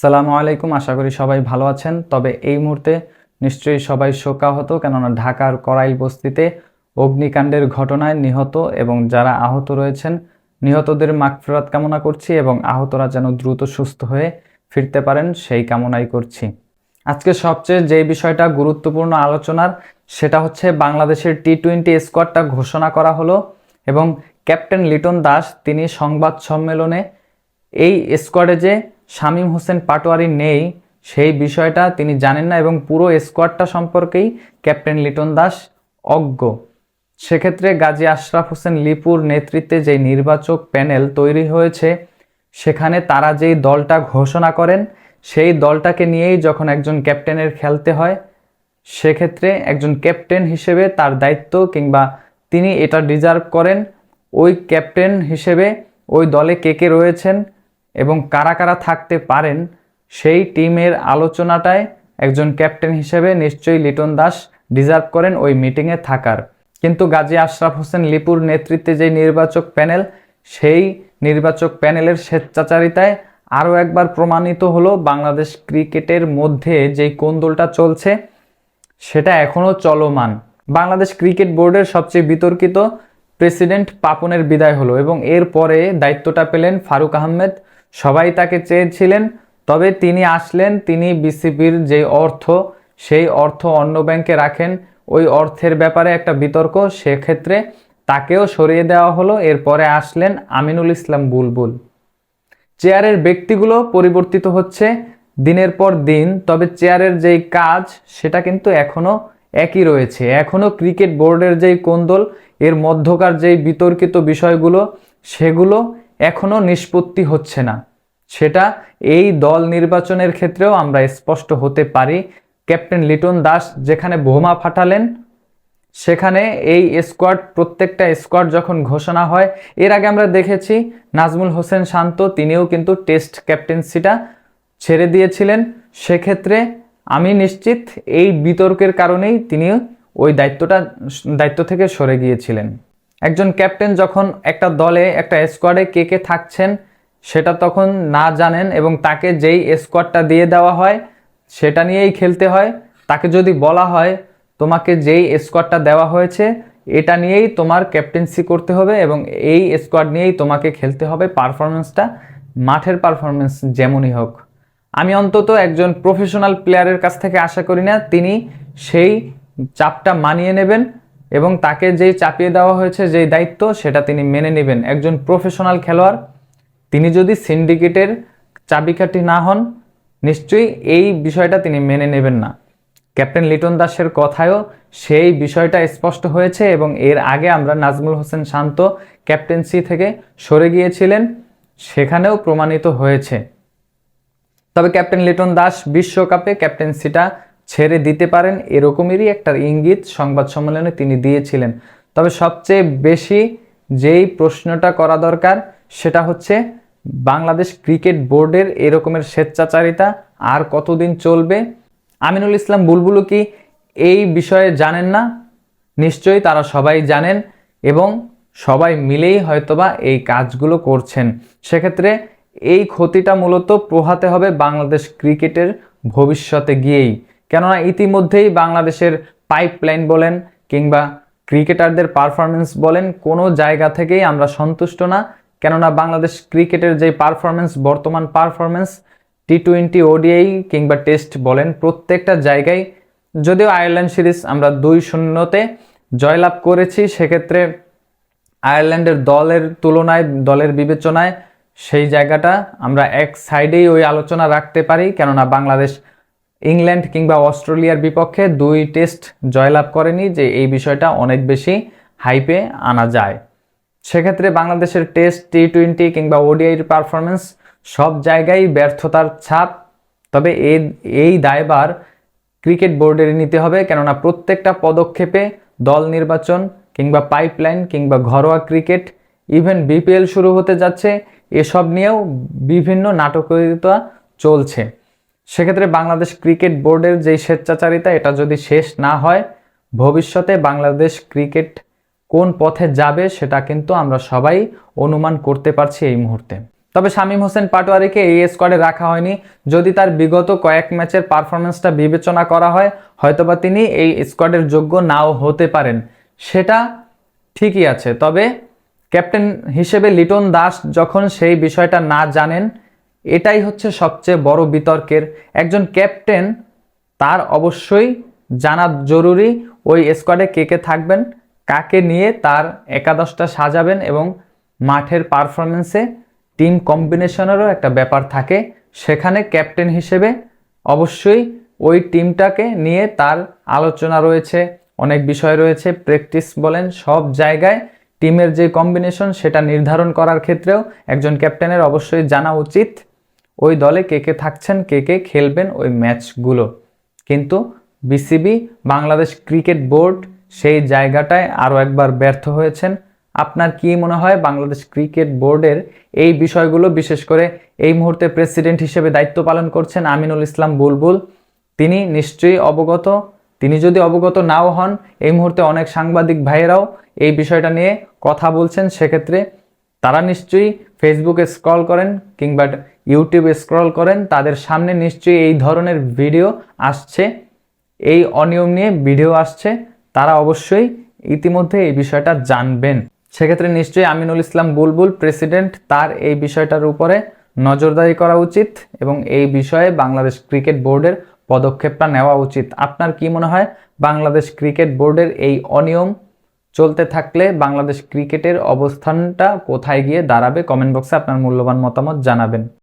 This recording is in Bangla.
সালামু আলাইকুম, আশা করি সবাই ভালো আছেন। তবে এই মুহূর্তে নিশ্চয়ই সবাই শোকাহত, কেননা ঢাকার করাইল বস্তিতে অগ্নিকাণ্ডের ঘটনায় নিহত এবং যারা আহত রয়েছেন, নিহতদের মাগফিরাত কামনা করছি এবং আহতরা যেন দ্রুত সুস্থ হয়ে ফিরতে পারেন, সেই কামনাই করছি। আজকে সবচেয়ে যে বিষয়টা গুরুত্বপূর্ণ আলোচনার, সেটা হচ্ছে বাংলাদেশের টি টোয়েন্টি স্কোয়াডটা ঘোষণা করা হলো এবং ক্যাপ্টেন লিটন দাস, তিনি সংবাদ সম্মেলনে এই স্কোয়াডে যে শামীম হোসেন পাটোয়ারি নেই, সেই বিষয়টা তিনি জানেন না এবং পুরো স্কোয়াডটা সম্পর্কেই ক্যাপ্টেন লিটন দাস অজ্ঞ। সেক্ষেত্রে গাজী আশরাফ হোসেন লিপুর নেতৃত্বে যে নির্বাচক প্যানেল তৈরি হয়েছে, সেখানে তারা যেই দলটা ঘোষণা করেন, সেই দলটাকে নিয়েই যখন একজন ক্যাপ্টেনের খেলতে হয়, সেক্ষেত্রে একজন ক্যাপ্টেন হিসেবে তার দায়িত্ব কিংবা তিনি এটা ডিজার্ভ করেন, ওই ক্যাপ্টেন হিসেবে ওই দলে কে কে রয়েছেন এবং কারা কারা থাকতে পারেন সেই টিমের আলোচনাটায় একজন ক্যাপ্টেন হিসেবে নিশ্চয়ই লিটন দাস ডিজার্ভ করেন ওই মিটিংয়ে থাকার। কিন্তু গাজী আশরাফ হোসেন লিপুর নেতৃত্বে যে নির্বাচক প্যানেল, সেই নির্বাচক প্যানেলের স্বেচ্ছাচারিতায় আরও একবার প্রমাণিত হলো বাংলাদেশ ক্রিকেটের মধ্যে যেই কোন্দলটা চলছে, সেটা এখনও চলমান। বাংলাদেশ ক্রিকেট বোর্ডের সবচেয়ে বিতর্কিত প্রেসিডেন্ট পাপনের বিদায় হলো এবং এরপরে দায়িত্বটা পেলেন ফারুক আহমেদ সবাই তাকে চেয়েছিলেন, তবে তিনি আসলেন, তিনি বিসিবির যে অর্থ, সেই অর্থ অন্য ব্যাংকে রাখেন। ওই অর্থের ব্যাপারে একটা বিতর্ক, সেক্ষেত্রে তাকেও সরিয়ে দেওয়া হলো। এরপরে আসলেন আমিনুল ইসলাম বুলবুল। চেয়ারের ব্যক্তিগুলো পরিবর্তিত হচ্ছে দিনের পর দিন, তবে চেয়ারের যেই কাজ, সেটা কিন্তু এখনও একই রয়েছে। এখনও ক্রিকেট বোর্ডের যেই কোন্দল, এর মধ্যকার যেই বিতর্কিত বিষয়গুলো, সেগুলো এখনও নিষ্পত্তি হচ্ছে না। সেটা এই দল নির্বাচনের ক্ষেত্রেও আমরা স্পষ্ট হতে পারি। ক্যাপ্টেন লিটন দাস যেখানে বোমা ফাটালেন, সেখানে এই স্কোয়াড, প্রত্যেকটা স্কোয়াড যখন ঘোষণা হয়, এর আগে আমরা দেখেছি নাজমুল হোসেন শান্ত, তিনিও কিন্তু টেস্ট ক্যাপ্টেন্সিটা ছেড়ে দিয়েছিলেন। সেক্ষেত্রে আমি নিশ্চিত এই বিতর্কের কারণেই তিনি ওই দায়িত্বটা, দায়িত্ব থেকে সরে গিয়েছিলেন। একজন ক্যাপ্টেন যখন একটা দলে, একটা স্কোয়াডে কে কে থাকছেন, সেটা তখন না জানেন এবং তাকে যেই স্কোয়াডটা দিয়ে দেওয়া হয়, সেটা নিয়েই খেলতে হয়। তাকে যদি বলা হয়, তোমাকে যেই স্কোয়াডটা দেওয়া হয়েছে, এটা নিয়েই তোমার ক্যাপ্টেন্সি করতে হবে এবং এই স্কোয়াড নিয়েই তোমাকে খেলতে হবে পারফরমেন্সটা মাঠের পারফরমেন্স যেমনই হোক। আমি অন্তত একজন প্রফেশনাল প্লেয়ারের কাছ থেকে আশা করি না, তিনি সেই চাপটা মানিয়ে নেবেন। এবং তাকে যেই চাপিয়ে দেওয়া হয়েছে, যেই দায়িত্ব, সেটা তিনি মেনে নেবেন। একজন প্রফেশনাল খেলোয়াড়, তিনি যদি সিন্ডিকেটের চাবিকাঠি না হন, নিশ্চয়ই এই বিষয়টা তিনি মেনে নেবেন না। ক্যাপ্টেন লিটন দাসের কথায়ও সেই বিষয়টা স্পষ্ট হয়েছে এবং এর আগে আমরা নাজমুল হোসেন শান্ত ক্যাপ্টেন্সি থেকে সরে গিয়েছিলেন, সেখানেও প্রমাণিত হয়েছে। তবে ক্যাপ্টেন লিটন দাস বিশ্বকাপে ক্যাপ্টেন্সিটা ছেড়ে দিতে পারেন, এরকমেরই একটা ইঙ্গিত সংবাদ সম্মেলনে তিনি দিয়েছিলেন। তবে সবচেয়ে বেশি যেই প্রশ্নটা করা দরকার, সেটা হচ্ছে বাংলাদেশ ক্রিকেট বোর্ডের এরকমের স্বেচ্ছাচারিতা আর কতদিন চলবে? আমিনুল ইসলাম, বুলবুলু কি এই বিষয়ে জানেন না? নিশ্চয়ই তারা সবাই জানেন এবং সবাই মিলেই হয়তোবা এই কাজগুলো করছেন। সেক্ষেত্রে এই ক্ষতিটা মূলত পোহাতে হবে বাংলাদেশ ক্রিকেটের ভবিষ্যতে গিয়েই। কেননা ইতিমধ্যেই বাংলাদেশের পাইপলাইন বলেন কিংবা ক্রিকেটারদের পারফরমেন্স বলেন, কোনো জায়গা থেকেই আমরা সন্তুষ্ট না। কেননা বাংলাদেশ ক্রিকেটের যে পারফরমেন্স বর্তমান পারফরমেন্স টি টোয়েন্টি ওডিআই কিংবা টেস্ট বলেন, প্রত্যেকটা জায়গায় যদিও আয়ারল্যান্ড সিরিজ আমরা দুই শূন্যতে জয়লাভ করেছি, সেক্ষেত্রে আয়ারল্যান্ডের দলের তুলনায়, দলের বিবেচনায় সেই জায়গাটা আমরা এক সাইডেই ওই আলোচনা রাখতে পারি। কেননা বাংলাদেশ ইংল্যান্ড কিংবা অস্ট্রেলিয়ার বিপক্ষে দুই টেস্ট জয়লাভ করেনি যে এই বিষয়টা অনেক বেশি হাইপে আনা যায়। সেক্ষেত্রে বাংলাদেশের টেস্ট টি টোয়েন্টি কিংবা ওডিআইয়ের পারফরমেন্স সব জায়গায় ব্যর্থতার ছাপ, তবে এই এই দায়বার ক্রিকেট বোর্ডের নিতে হবে, কেননা প্রত্যেকটা পদক্ষেপে দল নির্বাচন কিংবা পাইপলাইন কিংবা ঘরোয়া ক্রিকেট, ইভেন বিপিএল শুরু হতে যাচ্ছে, এসব নিয়েও বিভিন্ন নাটকীয়তা চলছে। সেক্ষেত্রে বাংলাদেশ ক্রিকেট বোর্ডের যেই স্বেচ্ছাচারিতা, এটা যদি শেষ না হয়, ভবিষ্যতে বাংলাদেশ ক্রিকেট কোন পথে যাবে সেটা কিন্তু আমরা সবাই অনুমান করতে পারছি এই মুহূর্তে। তবে শামীম হোসেন পাটোয়ারিকে এই স্কোয়াডে রাখা হয়নি। যদি তার বিগত কয়েক ম্যাচের পারফরমেন্সটা বিবেচনা করা হয়, হয়তোবা তিনি এই স্কোয়াডের যোগ্য নাও হতে পারেন। সেটা ঠিকই আছে। তবে ক্যাপ্টেন হিসেবে লিটন দাস যখন সেই বিষয়টা না জানেন এটাই হচ্ছে সবচেয়ে বড় বিতর্কের। একজন ক্যাপ্টেন তার অবশ্যই জানা জরুরি ওই স্কোয়াডে কে কে থাকবেন, কাকে নিয়ে তার একাদশটা সাজাবেন এবং মাঠের পারফরমেন্সে টিম কম্বিনেশনেরও একটা ব্যাপার থাকে। সেখানে ক্যাপ্টেন হিসেবে অবশ্যই ওই টিমটাকে নিয়ে তার আলোচনা রয়েছে, অনেক বিষয় রয়েছে, প্র্যাকটিস বলেন, সব জায়গায় টিমের যে কম্বিনেশন সেটা নির্ধারণ করার ক্ষেত্রেও একজন ক্যাপ্টেনের অবশ্যই জানা উচিত। ওই দলে কে কে থাকছেন, কে কে খেলবেন ওই ম্যাচগুলো। কিন্তু বিসিবি, বাংলাদেশ ক্রিকেট বোর্ড সেই জায়গাটায় আরও একবার ব্যর্থ হয়েছেন। আপনার কি মনে হয় বাংলাদেশ ক্রিকেট বোর্ডের এই বিষয়গুলো, বিশেষ করে এই মুহূর্তে প্রেসিডেন্ট হিসেবে দায়িত্ব পালন করছেন আমিনুল ইসলাম বুলবুল? তিনি নিশ্চয়ই অবগত, তিনি যদি অবগত নাও হন, এই মুহূর্তে অনেক সাংবাদিক ভাইয়েরাও এই বিষয়টা নিয়ে কথা বলছেন। সেক্ষেত্রে তারা নিশ্চয়ই ফেসবুকে স্ক্রল করেন কিংবা ইউটিউবে স্ক্রল করেন, তাদের সামনে নিশ্চয়ই এই ধরনের ভিডিও আসছে। এই অনিয়ম নিয়ে ভিডিও আসছে। তারা অবশ্যই ইতিমধ্যে এই বিষয়টা জানবেন। সেক্ষেত্রে নিশ্চয়ই আমিনুল ইসলাম বুলবুল প্রেসিডেন্ট তার এই বিষয়টার উপরে নজরদারি করা উচিত এবং এই বিষয়ে বাংলাদেশ ক্রিকেট বোর্ডের পদক্ষেপটা নেওয়া উচিত। আপনার কি মনে হয়, বাংলাদেশ ক্রিকেট বোর্ডের এই অনিয়ম চলতে থাকলে বাংলাদেশ ক্রিকেটের অবস্থানটা কোথায় গিয়ে দাঁড়াবে? কমেন্ট বক্সে আপনার মূল্যবান মতামত জানাবেন।